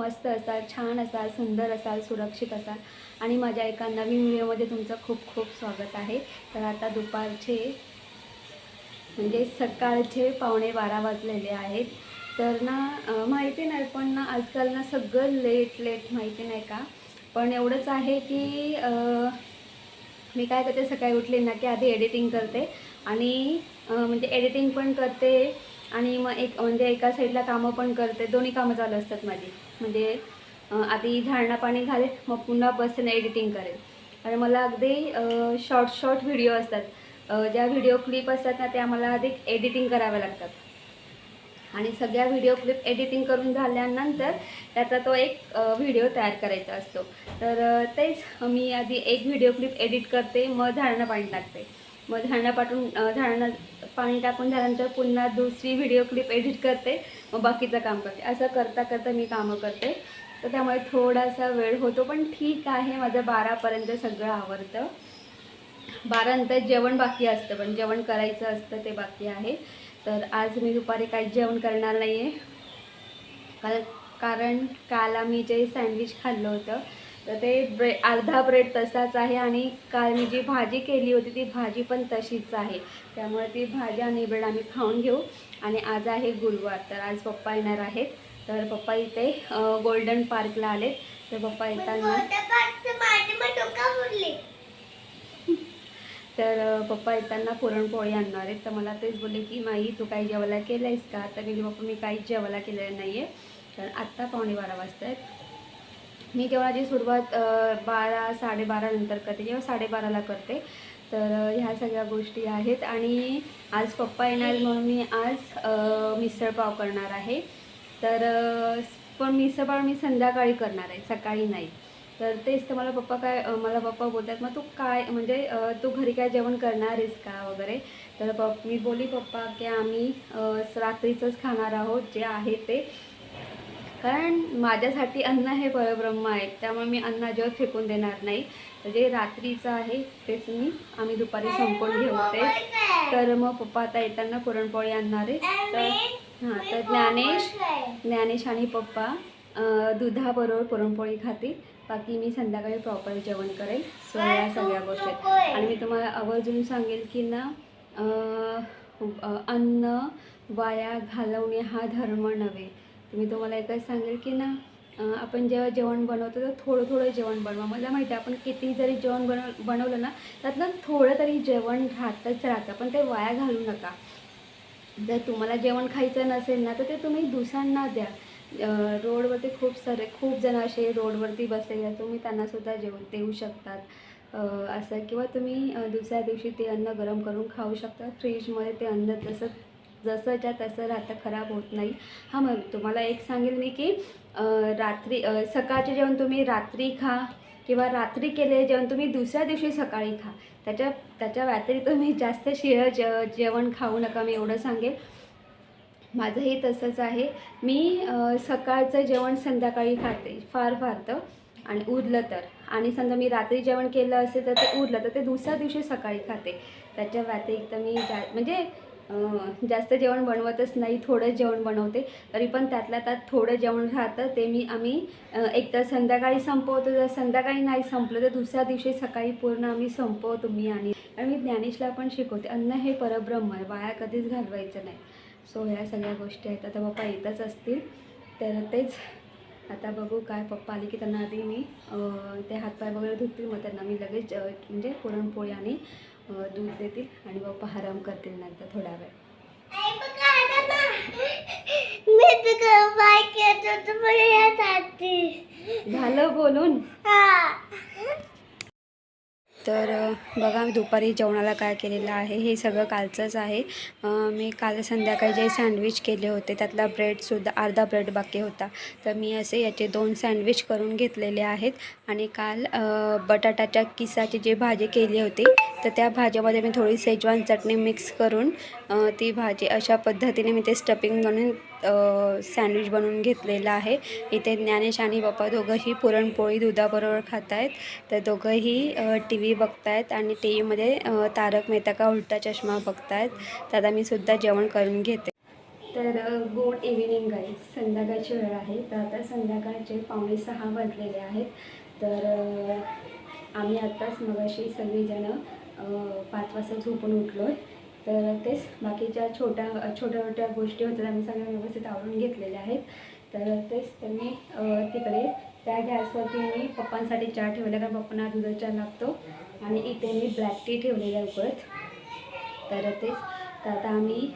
मस्त असाल छान असाल सुंदर असाल सुरक्षित असाल. आणि माझ्या एका नवीन व्हिडिओमध्ये तुमचं खूप खूप स्वागत आहे. तर आता दुपारचे म्हणजे सकाळचे पावणे बारा वाजलेले आहेत. तर ना माहिती नाही पण ना आजकाल ना सगळं लेट लेट माहिती नाही का? पण एवढंच आहे की मी काय करते सकाळी उठले ना की आधी एडिटिंग करते. आणि म्हणजे एडिटिंग पण करते. आणि मग एक म्हणजे एका साईडला कामं पण करते दोन्ही कामं चालू असतात माझी. म्हणजे आधी झाडणं पाणी घाले मग पुन्हा बसेन एडिटिंग करेल आणि मला अगदी शॉर्ट शॉर्ट व्हिडिओ असतात. ज्या व्हिडिओ क्लिप असतात ना त्या मला आधी एडिटिंग कराव्या लागतात. आणि सगळ्या व्हिडिओ क्लिप एडिटिंग करून झाल्यानंतर त्याचा तो एक व्हिडिओ तयार करायचा असतो. तर तेच मी आधी एक व्हिडिओ क्लिप एडिट करते मग झाडणं पाणी टाकते. मग झाडणं पाठून अ, झाडणं पाणी टाकून झाल्यानंतर पुन्हा दुसरी व्हिडिओ क्लिप एडिट करते मग बाकीचं काम करते. असं करता करता मी कामं करते. तर त्यामुळे थोडासा वेळ होतो पण ठीक आहे माझं बारापर्यंत सगळं आवडतं. बारानंतर जेवण बाकी असतं पण जेवण करायचं असतं ते बाकी आहे. तर आज मी दुपारी काही जेवण करणार नाही आहे कारण कारण काल आम्ही जे सँडविच खाल्लं होतं तर ते ब्रे अर्धा ब्रेड तसाच आहे आणि काल मी जी भाजी केली होती ती भाजी पण तशीच आहे. त्यामुळे ती भाजी आणि ब्रेड आम्ही खाऊन घेऊ. आणि आज आहे गुरुवार तर आज पप्पा येणार आहेत. तर पप्पा इथे गोल्डन पार्कला आलेत. तर पप्पा येताना तर पप्पा येताना पुरणपोळी आणणार आहेत. तर मला तेच बोलले की माई तू काही जेवायला केलं आहेस का? तर मी पप्पा मी काहीच जेवायला केलेलं नाही आहे तर आत्ता पावणे बारा वाजता आहेत मी जेवणाची सुरुवात बारा साडेबारा नंतर करते. जेव्हा साडेबाराला करते तर ह्या सगळ्या गोष्टी आहेत. आणि आज पप्पा येणार म्हणून मी आज मिसळपाव करणार आहे. तर पण मिसळपाव मी संध्याकाळी करणार आहे सकाळी नाही. तर तेच तर मला पप्पा काय मला पप्पा बोलतात मग तू काय म्हणजे तू घरी काय जेवण करणार आहेस का? वगैरे. तर पप मी बोली पप्पा की आम्ही रात्रीचंच खाणार आहोत जे आहे ते. कारण माझ्यासाठी अन्न हे परब्रह्म आहे त्यामुळे मी अन्न अजिबात फेकून देणार नाही. तर जे रात्रीचं आहे तेच मी. आम्ही दुपारी संपवून घेऊते तर मग पप्पा आता येताना पुरणपोळी आणणार आहे तर हां तर ज्ञानेश ज्ञानेश आणि पप्पा दुधाबरोबर पुरणपोळी खातील. बाकी मी संध्याकाळी प्रॉपर जेवण करेल. सो या सगळ्या गोष्टी आहेत. आणि मी तुम्हाला आवर्जून सांगेल की ना अन्न वाया घालवणे हा धर्म नव्हे. तर मी तुम्हाला एकच सांगेल की ना आपण जेव्हा जेवण बनवतो तर थोडं थोडं जेवण बनवा. मला माहिती आहे आपण किती जरी जेवण बनव बनवलं ना त्यातलं थोडं तरी जेवण राहतच राहतं पण ते वाया घालू नका. जर तुम्हाला जेवण खायचं नसेल ना तर ते तुम्ही दुसऱ्यांना द्या. रोडवरती खूप सारे खूप जण असे रोडवरती बसलेले आहेत तुम्ही त्यांनासुद्धा जेवण देऊ शकतात. असं किंवा तुम्ही दुसऱ्या दिवशी ते अन्न गरम करून खाऊ शकता. फ्रीजमध्ये ते अन्न तसं जसंच्या तसं राहतं खराब होत नाही. हां मग तुम्हाला एक सांगेल मी की रात्री सकाळचे जेवण तुम्ही रात्री खा किंवा रात्री केलेले जेवण तुम्ही दुसऱ्या दिवशी सकाळी खा. त्याच्या त्याच्या व्यतिरिक्त तुम्ही जास्त शिळं जे जेवण खाऊ नका मी एवढं सांगेन माझंही तसंच आहे. मी सकाळचं जेवण संध्याकाळी खाते फार फार तर. आणि उरलं तर. आणि समजा मी रात्री जेवण केलं असेल तर ते उरलं तर ते दुसऱ्या दिवशी सकाळी खाते. त्याच्या व्यतिरिक्त मी जा म्हणजे जास्त जेवण बनवतच नाही थोडं जेवण बनवते. तरी पण त्यातल्या त्यात थोडं जेवण राहतं ते मी आम्ही एक एकतर संध्याकाळी संपवतो जर संध्याकाळी नाही संपलं तर दुसऱ्या दिवशी सकाळी पूर्ण आम्ही संपवतो मी आणि मी ज्ञानेशला पण शिकवते. अन्न हे परब्रह्म आहे वाया कधीच घालवायचं नाही. सो ह्या सगळ्या गोष्टी आहेत. आता पप्पा येतच असतील तर तेच आता बघू काय पप्पा आले की त्यांना आधी मी ते हातपाय वगैरे धुतील मग त्यांना मी लगेच म्हणजे पुरणपोळी आणि दूध देतील आणि पप्पा आराम करतील नंतर थोडा वेळ. झालं बोलून? तर बघा मी दुपारी जेवणाला काय केलेलं आहे हे सगळं कालचंच आहे. मी काल संध्याकाळी जे सँडविच केले होते त्यातला ब्रेडसुद्धा अर्धा ब्रेड बाकी होता. तर मी असे याचे दोन सँडविच करून घेतलेले आहेत. आणि काल बटाटाच्या किसाची जी भाजी केली होती तर त्या भाजीमध्ये मी थोडी सेजवान चटणी मिक्स करून ती भाजी अशा पद्धतीने मी ते स्टपिंग म्हणून सँडविच बनवून घेतलेलं आहे. इथे ज्ञानेश आणि बाप्पा दोघंही पुरणपोळी दुधाबरोबर खात आहेत तर दोघंही टी व्ही बघतायत आणि टी व्हीमध्ये तारक मेहता का उलटा चष्मा बघतायत. तर आता मी सुद्धा जेवण करून घेते. तर गुड इव्हिनिंग गाईज संध्याकाळची वेळ आहे. तर आता संध्याकाळचे पावणे सहा वाजलेले आहेत. तर आम्ही आत्ताच मगाशी सगळीजणं पाच वाजता झोपून उठलो आहे तर तेच बाकीच्या छोट्या छोट्या छोट्या गोष्टी होत्या आम्ही सगळ्या व्यवस्थित आवरून घेतलेल्या आहेत. तर तेच त्यांनी मी तिकडे त्या गॅसवरती मी पप्पांसाठी चहा ठेवला कारण पप्पांना दुधाचा चहा लागतो. आणि इथे मी ब्लॅक टी ठेवलेला आहे उकळत. तर तेच तर आता आम्ही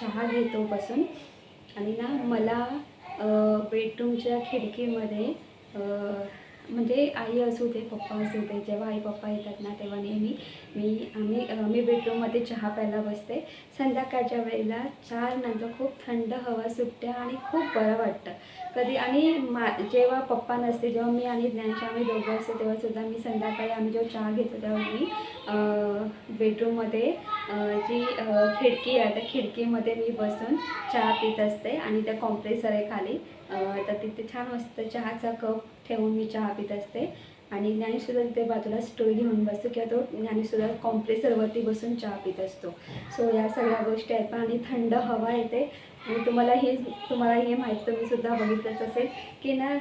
चहा घेतो बसून. आणि ना मला बेडरूमच्या खिडकीमध्ये म्हणजे आई असू दे पप्पा असू दे जेव्हा आई पप्पा येतात ना तेव्हा नेहमी मी आम्ही मी बेडरूममध्ये चहा प्यायला बसते. संध्याकाळच्या वेळेला चार नंतर खूप थंड हवा सुटते आणि खूप बरं वाटतं. कधी आणि मा जेव्हा पप्पा नसते जेव्हा मी आणि ज्ञानच्या आम्ही दोघं असतो तेव्हा सुद्धा मी संध्याकाळी आम्ही जेव्हा चहा घेतो तेव्हा मी बेडरूममध्ये जी खिडकी आहे त्या खिडकीमध्ये मी बसून चहा पित असते आणि त्या कॉम्प्रेसर आहे खाली. तर तिथे छान मस्त चहाचा कप ठेवून मी चहा पित असते. आणि ज्ञानीसुद्धा तिथे बाजूला स्टोल घेऊन बसतो किंवा तो ज्ञानीसुद्धा कॉम्प्रेसरवरती बसून चहा पित असतो. सो या सगळ्या गोष्टी आहेत. पण आणि थंड हवा येते. आणि तुम्हाला हे तुम्हाला हे माहीत तुम्हीसुद्धा बघितलंच असेल की ना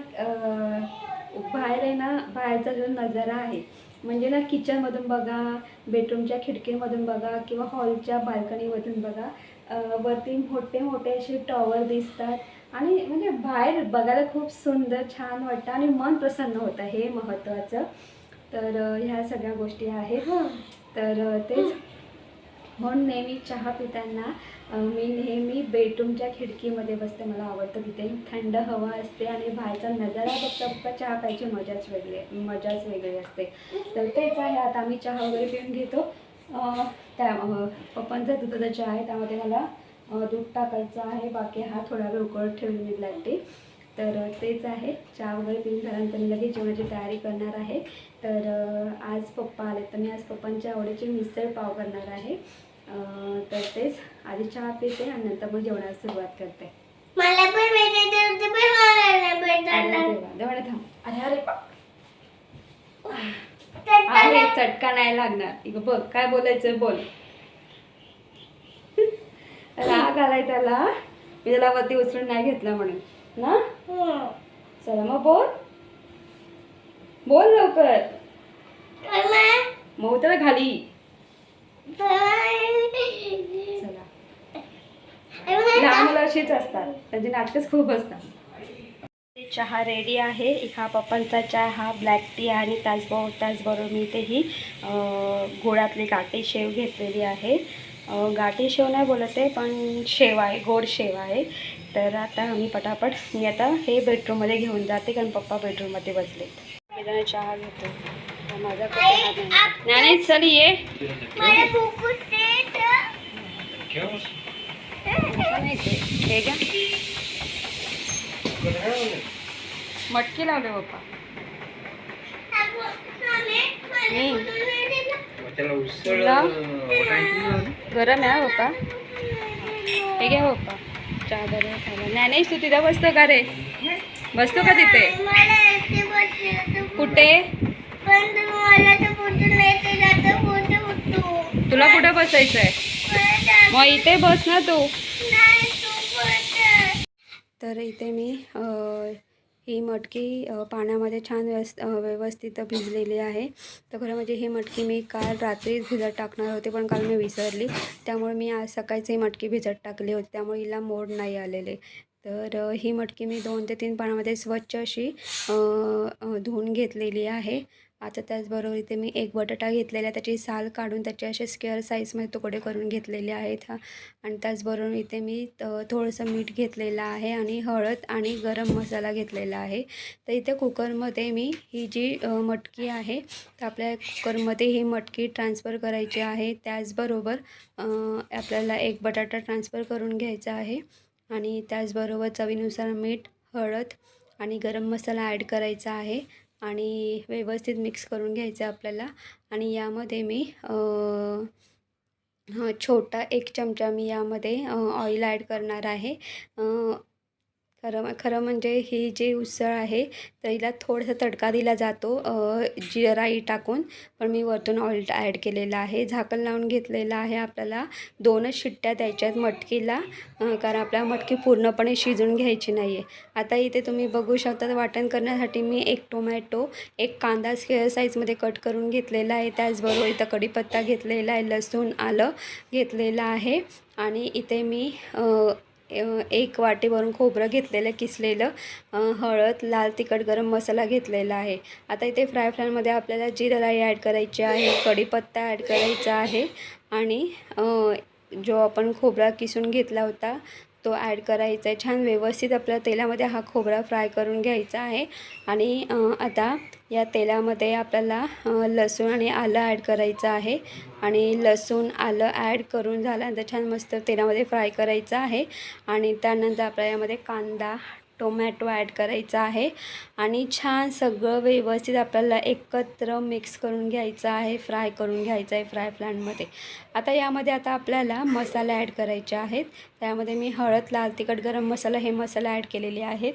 बाहेर आहे ना बाहेरचा जो नजारा आहे म्हणजे ना किचनमधून बघा बेडरूमच्या खिडकीमधून बघा किंवा हॉलच्या बाल्कनीमधून बघा वरती मोठे मोठे असे टॉवर दिसतात. आणि म्हणजे बाहेर बघायला खूप सुंदर छान वाटतं आणि मन प्रसन्न होतं. हे महत्त्वाचं. तर ह्या सगळ्या गोष्टी आहेत. तर तेच. म्हणून नेहमी चहा पिताना मी नेहमी बेडरूमच्या खिडकीमध्ये बसते. मला आवडतं तिथे थंड हवा असते आणि बाहेरचा नजारा बघता बघता चहा प्यायची मजाच वेगळी मजाच वेगळी असते. तर तेच आहे. आता आम्ही चहा वगैरे पिऊन घेतो. त्या पप्पांचा दुधाचा चहा आहे. त्यामध्ये मला दूध टाकायचं आहे. बाकी हा थोडा वेळ उकळत ठेवली मी ब्लॅक टी तर तेच आहे. चहा वगैरे पिऊन झाल्यानंतर मी लगेच जेवणाची तयारी करणार आहे. तर आज पप्पा आले तर मी आज पप्पांच्या आवडीची मिसळ पाव करणार आहे. तर तेच आधी चहा पिते आणि नंतर मग जेवणाला सुरुवात करते. मला पण अरे थांब. अरे आहे चटका नाही लागणार. बघ काय बोलायचं बोल. राग आलाय त्याला. मी त्याला वरती उचलून नाही घेतला म्हणून. ना. चला मग बोल. बोल लवकर. मग त्याला खाली. लहान मुलं अशीच असतात. त्यांची नाटकच खूप असतात. चहा रेडी आहे. हा पप्पांचा चहा हा ब्लॅक टी आणि त्याचबरोबर त्याचबरोबर मी ही अं, गुळातली गाठी शेव घेतलेली आहे गाठी शेव नाही बोलत आहे पण शेव आहे गोड शेव आहे तर आता आम्ही पटापट मी आता हे बेडरूममध्ये घेऊन जाते कारण पप्पा बेडरूममध्ये बसले. मी जरा चहा घेतो. माझा नाही. चल ये. ते. हे मटकी लावले पप्पा. त्याला गरम आहे हा पप्पा हे घ्या पप्पा चहा बरोबर खायला नाही नाही तू तिथं बसतो का रे? बसतो का तिथे? कुठे? तुला कुठं बसायचंय? मला जात मग इथे बस ना तू. नाही तू बस. तर इथे मी ही मटकी पाण्यामध्ये छान व्यस्त व्यवस्थित भिजलेली आहे. तर खरं म्हणजे ही मटकी मी काल रात्री भिजत टाकणार होते पण काल मी विसरली. त्यामुळे मी आज सकाळचे ही मटकी भिजत टाकली होती. त्यामुळे हिला मोड नाही आलेले. तर ही मटकी मी दोन ते तीन पाण्यामध्ये स्वच्छ अशी धुवून घेतलेली आहे. आता त्याचबरोबर इथे मी एक बटाटा घेतलेला आहे. त्याची साल काढून त्याचे असे स्क्वेअर साईजमध्ये तुकडे करून घेतलेले आहेत. आणि त्याचबरोबर इथे मी थोडंसं मीठ घेतलेलं आहे आणि हळद आणि गरम मसाला घेतलेला आहे. तर इथे कुकरमध्ये मी ही जी मटकी आहे तर आपल्या कुकरमध्ये ही मटकी ट्रान्सफर करायची आहे. त्याचबरोबर आपल्याला एक बटाटा ट्रान्सफर करून घ्यायचा आहे. आणि त्याचबरोबर चवीनुसार मीठ हळद आणि गरम मसाला ॲड करायचा आहे आणि व्यवस्थित मिक्स करून घ्यायचं आहे आपल्याला. आणि यामध्ये मी छोटा एक चमचा मी यामध्ये ऑइल ॲड करणार आहे. खरं खरं म्हणजे ही जी उसळ आहे तर हिला थोडासा तडका दिला जातो जिराई जी राई टाकून. पण मी वरतून ऑइल ॲड केलेलं आहे. झाकण लावून घेतलेलं आहे आपल्याला. दोनच शिट्ट्या द्यायच्या आहेत मटकीला कारण आपल्याला मटकी पूर्णपणे शिजून घ्यायची नाही आहे आता इथे तुम्ही बघू शकता वाटण करण्यासाठी मी एक टोमॅटो एक कांदा स्क्वेअर साईजमध्ये कट करून घेतलेला आहे. त्याचबरोबर इथं कढीपत्ता घेतलेला आहे लसूण आलं घेतलेलं आहे. आणि इथे मी एक वाटी भरून खोबरं घेतलेलं किसलेलं हळद लाल तिखट गरम मसाला घेतलेला आहे. आता इथे फ्राय फ्रायमध्ये आपल्याला जिरा राई ॲड करायची आहे कढीपत्ता ॲड करायचा आहे आणि जो आपण खोबरा किसून घेतला होता तो ॲड करायचा आहे. छान व्यवस्थित आपल्या तेलामध्ये हा खोबरा फ्राय करून घ्यायचा आहे. आणि आता या तेलामध्ये आपल्याला लसूण आणि आलं ॲड करायचं आहे. आणि लसूण आलं ॲड करून झाल्यानंतर छान मस्त तेलामध्ये फ्राय करायचं आहे. आणि त्यानंतर आपल्या यामध्ये कांदा टोमॅटो ॲड करायचा आहे. आणि छान सगळं व्यवस्थित आपल्याला एकत्र मिक्स करून घ्यायचं आहे फ्राय करून घ्यायचं आहे फ्राय पॅनमध्ये आता यामध्ये आता आपल्याला मसाला ॲड करायचे आहेत. त्यामध्ये मी हळद लाल तिखट गरम मसाला हे मसाला ॲड केलेले आहेत.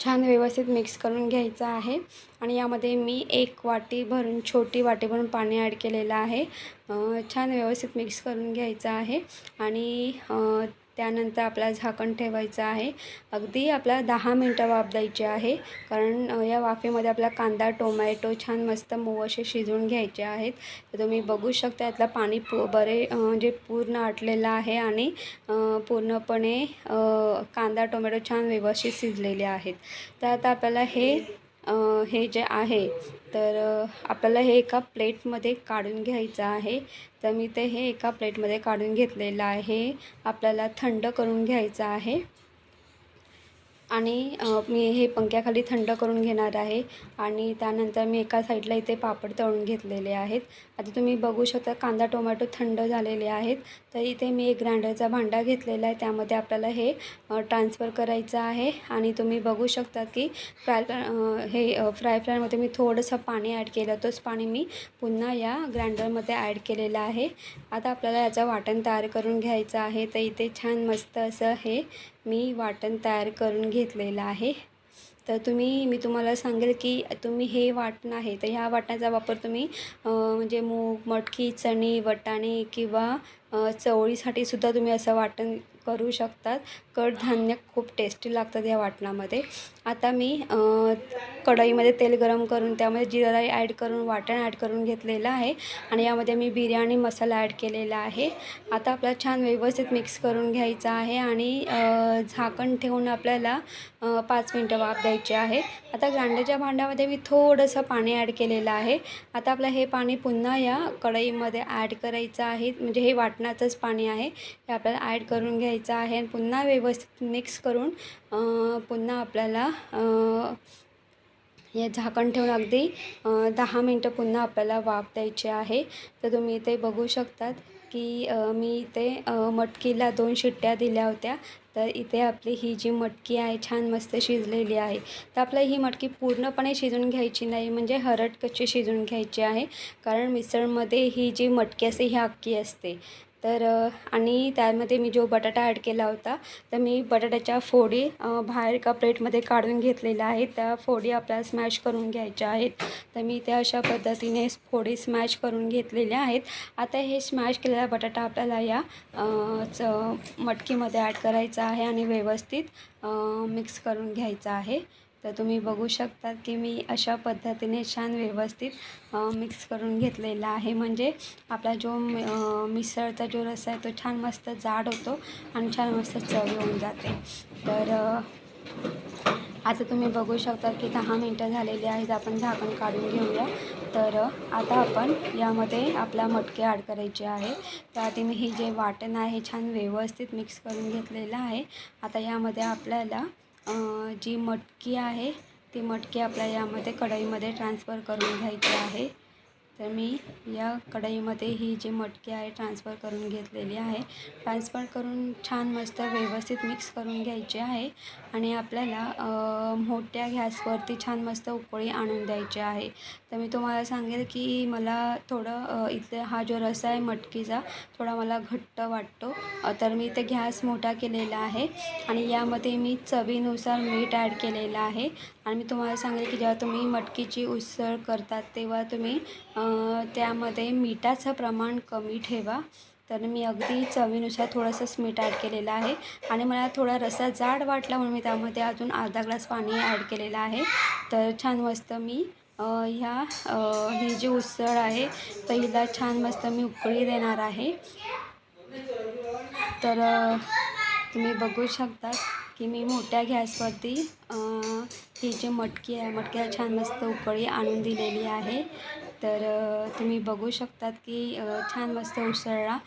छान व्यवस्थित मिक्स करून घ्यायचं आहे. आणि यामध्ये मी एक वाटी भरून छोटी वाटी भरून पाणी ॲड केलेलं आहे. छान व्यवस्थित मिक्स करून घ्यायचं आहे. आणि त्यानंतर आपला झाकण ठेवायचं आहे. अगदी आपल्याला दहा मिनटं वाफ द्यायची आहे. कारण या वाफेमध्ये आपला कांदा टोमॅटो छान मस्त मऊ असे शिजवून घ्यायचे आहेत. तर तुम्ही बघू शकता यातलं पाणी पू बरे म्हणजे पूर्ण आटलेलं आहे आणि पूर्णपणे कांदा टोमॅटो छान व्यवस्थित शिजलेले आहेत. तर आता आपल्याला हे हे जे आहे तर आपल्याला हे एका प्लेटमध्ये काढून घ्यायचं आहे. तर मी ते हे एका प्लेटमध्ये काढून घेतलेलं आहे. आपल्याला थंड करून घ्यायचं आहे. आणि मी हे पंख्याखाली थंड करून घेणार आहे आणि त्यानंतर मी एका साईडला इथे पापड तळून घेतलेले आहेत. आता तुम्ही बघू शकता कांदा टोमॅटो थंड झालेले आहेत. तर इथे मी एक ग्राइंडरचा भांडा घेतलेला आहे. त्यामध्ये आपल्याला हे ट्रान्सफर करायचं आहे आणि तुम्ही बघू शकता की फ्राय हे फ्राय फ्रायमध्ये मी थोडंसं पाणी ॲड केलं. तोच पाणी मी पुन्हा या ग्राइंडरमध्ये ॲड केलेलं आहे. आता आपल्याला याचं वाटण तयार करून घ्यायचं आहे. तर इथे छान मस्त असं हे मी वाटण तयार करून घेतलेलं आहे. तर तुम्ही मी तुम्हाला सांगेल की तुम्ही हे वाटण आहे तर ह्या वाटणाचा वापर तुम्ही म्हणजे मूग मटकी चणे वटाणे किंवा चवळीसाठी सुद्धा तुम्ही असं वाटण करू शकतात. कडधान्य खूप टेस्टी लागतात या वाटणामध्ये. आता मी कढईमध्ये तेल गरम करून त्यामध्ये जिरा राई ॲड करून वाटण ॲड करून घेतलेलं आहे. आणि यामध्ये मी बिर्याणी मसाला ॲड केलेला आहे. आता आपल्याला छान व्यवस्थित मिक्स करून घ्यायचं आहे आणि झाकण ठेवून आपल्याला पाच मिनटं वाफ द्यायची आहे. आता ग्रांडेच्या भांड्यामध्ये मी थोडंसं पाणी ॲड केलेलं आहे. आता आपलं हे पाणी पुन्हा या कढईमध्ये ॲड करायचं आहे. म्हणजे हे वाटणाचंच पाणी आहे. हे आपल्याला ॲड करून घ्यायचं आहे आणि पुन्हा व्यवस्थित मिक्स करून पुन्हा आपल्याला हे झाकण ठेवून अगदी दहा मिनटं पुन्हा आपल्याला वाफ द्यायची आहे. तर तुम्ही इथे बघू शकतात की मी इथे मटकीला दोन शिट्ट्या दिल्या होत्या. तर इथे आपली ही जी मटकी आहे छान मस्त शिजलेली आहे. तर आपल्याला ही मटकी पूर्णपणे शिजून घ्यायची नाही म्हणजे हरट कच्ची शिजून घ्यायची आहे. कारण मिसळमध्ये ही जी मटकी असते ही अक्की असते. तर आणि त्यामध्ये मी जो बटाटा ॲड केला होता तर मी बटाट्याच्या फोडी बाहेर एका प्लेटमध्ये काढून घेतलेल्या आहेत. त्या फोडी आपल्याला स्मॅश करून घ्यायच्या आहेत. तर मी त्या अशा पद्धतीने फोडी स्मॅश करून घेतलेल्या आहेत. आता हे स्मॅश केलेला बटाटा आपल्याला या च मटकीमध्ये ॲड करायचा आहे आणि व्यवस्थित मिक्स करून घ्यायचा आहे. तर तुम्ही बघू शकता की मी अशा पद्धतीने छान व्यवस्थित मिक्स करून घेतलेला आहे. म्हणजे आपला जो मिसळचा जो रस आहे तो छान मस्त जाड होतो आणि छान मस्त चव येऊन जाते. तर आता तुम्ही बघू शकता की दहा मिनटं झालेली आहेत. आपण झाकण काढून घेऊया. तर आता आपण यामध्ये आपला मटके ॲड करायचे आहे. त्याआधी मी हे जे वाटण आहे छान व्यवस्थित मिक्स करून घेतलेलं आहे. आता यामध्ये आपल्याला जी मटकी आहे ती मटकी आपल्या यामध्ये कढईमध्ये ट्रान्सफर करून घ्यायची आहे. तर मी या कढईमध्ये ही जी मटकी आहे ट्रान्सफर करून घेतलेली आहे. ट्रान्सफर करून छान मस्त व्यवस्थित मिक्स करून घ्यायची आहे आणि आपल्याला मोठ्या गॅसवरती छान मस्त उकळी आणून द्यायची आहे. तर मी तुम्हाला सांगेल की मला थोडं अ, हा जो रसा आहे मटकीचा थोडा मला घट्ट वाटतो. तर मी इथे गॅस मोठा केलेला आहे आणि यामध्ये मी चवीनुसार मीठ ॲड केलेलं आहे. आणि मी तुम्हाला सांगेल की जेव्हा तुम्ही मटकीची उसळ करतात तेव्हा तुम्ही त्यामध्ये मिठाचं प्रमाण कमी ठेवा. तर मी अगदी चवीनुसार थोडंसंच मीठ ॲड केलेलं आहे. आणि मला थोडा रसा जाड वाटला म्हणून मी त्यामध्ये अजून अर्धा ग्लास पाणी ॲड केलेलं आहे. तर छान मस्त मी ह्या ही जी उसळ आहे तर हिला छान मस्त मी उकळी देणार आहे. तर तुम्ही बघू शकता की मी मोठ्या गॅसवरती ही जी मटकी आहे मटकीला छान मस्त उकळी आणून दिलेली आहे. तर तुम्ही बघू शकतात की छान मस्त उसळला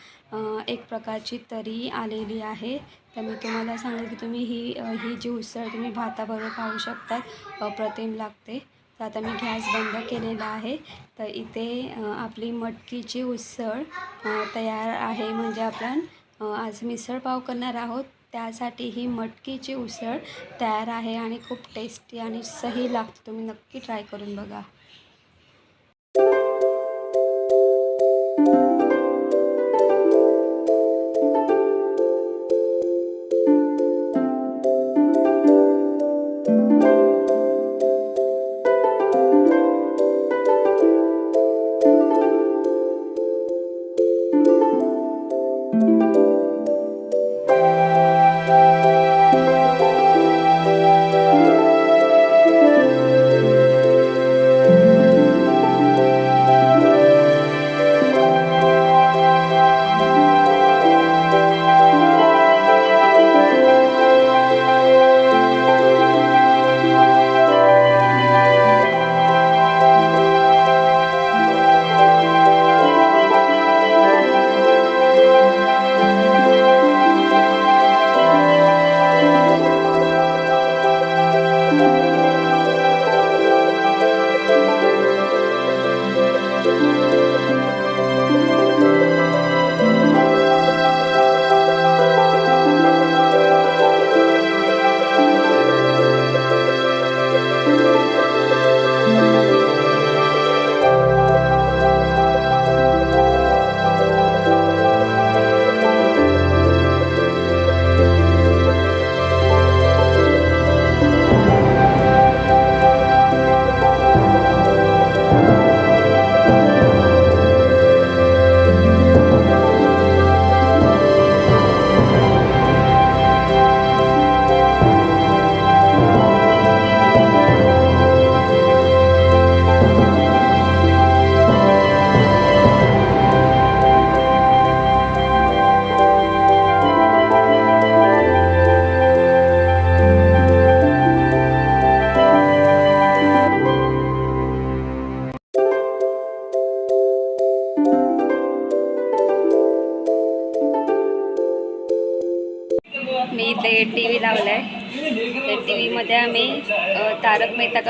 एक प्रकारची तरी आलेली आहे. तर मी तुम्हाला सांगेल की तुम्ही ही ही जी उसळ तुम्ही भाताबरोबर खाऊ शकतात अप्रतिम लागते. तर आता मी गॅस बंद केलेला आहे. तर इथे आपली मटकीची उसळ तयार आहे. म्हणजे आपण आज आज मिसळपाव करणार आहोत. त्यासाठी ही मटकीची उसळ तयार आहे आणि खूप टेस्टी आणि सही लागते. तुम्ही नक्की ट्राय करून बघा.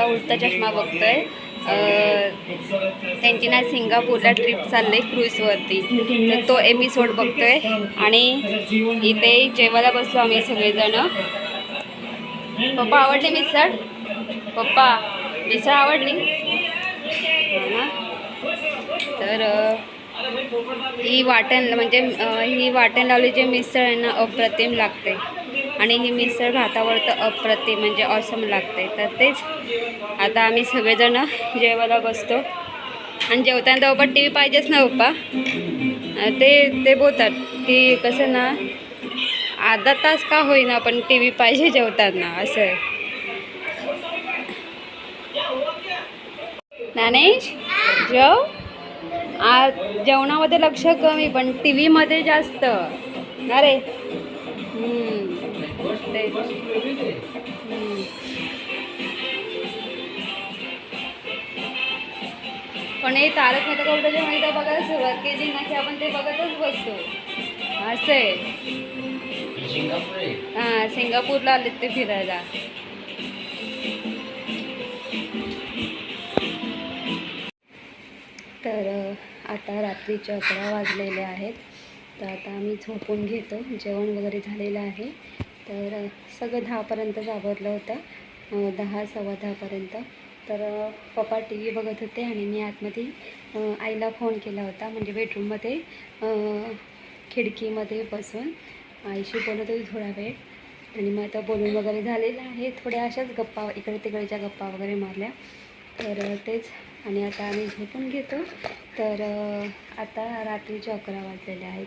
आता उलटा चष्मा बघतोय. त्यांची ना सिंगापूरला ट्रिप चालली क्रूजवरती. तर तो एपिसोड बघतोय. आणि इथे जेवायला बसलो आम्ही सगळेजण. पप्पा आवडली मिसळ? पप्पा मिसळ आवडली? तर ही वाटण म्हणजे ही वाटण लावली जे मिसळ आहे ना अप्रतिम लागते. आणि ही मिसळ भातावर तर अप्रतिम म्हणजे ऑसम लागते तर तेच. आता आम्ही सगळेजण जेवायला बसतो. आणि जेवताना तर बाबा टी व्ही पाहिजेच ना पप्पा. ते ते बोलतात की कसं ना अर्धा तास का होईना पण टी व्ही पाहिजे जेवताना असं आहे. ज्ञानेश जेव. आज जेवणामध्ये लक्ष कमी पण टी व्हीमध्ये जास्त. अरे. पण हे तारक मेहता का उलटा चष्मा एकदा बघायला सुरुवात केली ना की आपण ते बघतच बसतो. असं आहे. सिंगापूर आहे. हां सिंगापूरला आलेत ते फिरायला. तर आता रात्रीचे अकरा वाजलेले आहेत. तर आता आम्ही झोपून घेतो. जेवण वगैरे झालेलं आहे. तर सगळं दहापर्यंतच आवरलं होतं. दहा सव्वा दहापर्यंत. तर पप्पा टी व्ही बघत होते आणि मी आतमध्ये आईला फोन केला होता. म्हणजे बेडरूममध्ये खिडकीमध्ये बसून. आईशी बोलत होती थोडा वेळ. आणि मग आता बोलून वगैरे झालेलं आहे. थोड्या अशाच गप्पा इकडे तिकडेच्या गप्पा वगैरे मारल्या. तर तेच. आणि आता आम्ही झोपून घेतो. तर आता रात्रीचे अकरा वाजलेले आहेत.